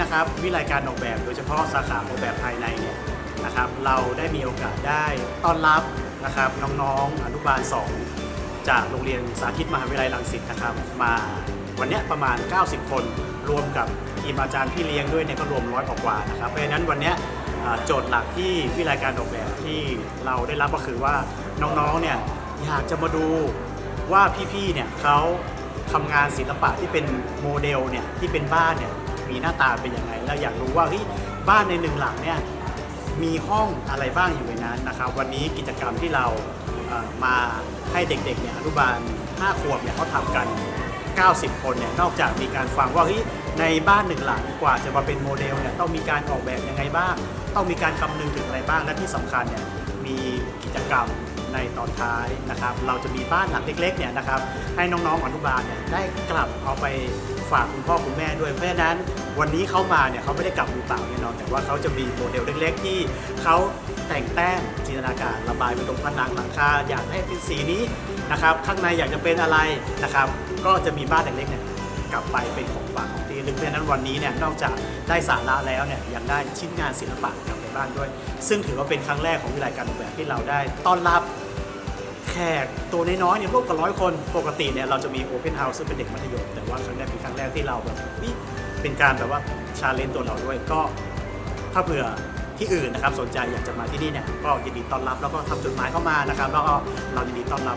นะครับวิไลการออกแบบโดยเฉพาะสาขาออกแบบภายในเนี่ยนะครับเราได้มีโอกาสได้ต้อนรับนะครับน้องๆอนุบาล 2 จากโรงเรียนสาธิตมหาวิทยาลัยรังสิตนะครับ มาวันนี้ประมาณ 90 คนรวมกับทีมอาจารย์พี่เลี้ยงด้วยเนี่ยก็รวมร้อยกว่านะครับเพราะฉะนั้นวันนี้โจทย์หลักที่วิไลการออกแบบที่เราได้รับก็คือว่าน้องๆเนี่ยอยากจะมาดูว่าพี่ๆเนี่ยเขาทำงานศิลปะที่เป็นโมเดลเนี่ยที่เป็นบ้านเนี่ย มีหน้าตาเป็นยังไงแล้วอยากรู้ว่าเฮ้ยบ้านในหนึ่งหลังเนี่ยมีห้องอะไรบ้างอยู่ในนั้นนะครับ วันนี้กิจกรรมที่เรามาให้เด็กๆเนี่ยอนุบาล 5 ขวบเนี่ยเขาทำกัน 90 คนเนี่ยนอกจากมีการฟังว่าเฮ้ยในบ้านหนึ่งหลังกว่าจะมาเป็นโมเดลเนี่ยต้องมีการออกแบบยังไงบ้าง ต้องมีการคำนึงถึงอะไรบ้างและที่สำคัญเนี่ยมีกิจกรรมในตอนท้ายนะครับ เราจะมีบ้านหลังเล็กๆเนี่ยนะครับให้น้องๆอนุบาลเนี่ยได้กลับเอาไป ฝากคุณพ่อคุณแม่ด้วย เพราะฉะนั้นวันนี้เขามาเนี่ยเขาไม่ได้กลับมือเปล่าแน่นอน แต่ว่าเขาจะมีโมเดลเล็กๆ ที่เขาแต่งแต้มจินตนาการระบายไปตรงผนังหลังคาอยากให้เป็นสีนี้นะครับข้างในอยากจะเป็นอะไรนะครับก็จะมีบ้านเล็กๆเนี่ยกลับไปเป็นของฝากของที่ลึกเพราะฉะนั้นวันนี้เนี่ยนอกจากได้สาระแล้วเนี่ยยังได้ชิ้นงานศิลปะกลับไปบ้านด้วย ซึ่งถือว่าเป็นครั้งแรกของวิทยาลัยการออกแบบที่เราได้ต้อนรับ ขกตัวน้อยๆเนี่ยร่วมกับร้อยคน ปกติเนี่ยเราจะมีโอเพนเฮาส์ซึ่งเป็นเด็กมัธยมแต่ว่าครั้งแรกเป็นครั้งแรกที่เราแบบนี่เป็นการแบบว่าชาเลนจ์ตัวเราด้วยก็ถ้าเผื่อที่อื่นนะครับสนใจอยากจะมาที่นี่เนี่ยก็ยินดีต้อนรับแล้วก็ทำจดหมายเข้ามานะครับ แล้วก็เรายินดีต้อนรับ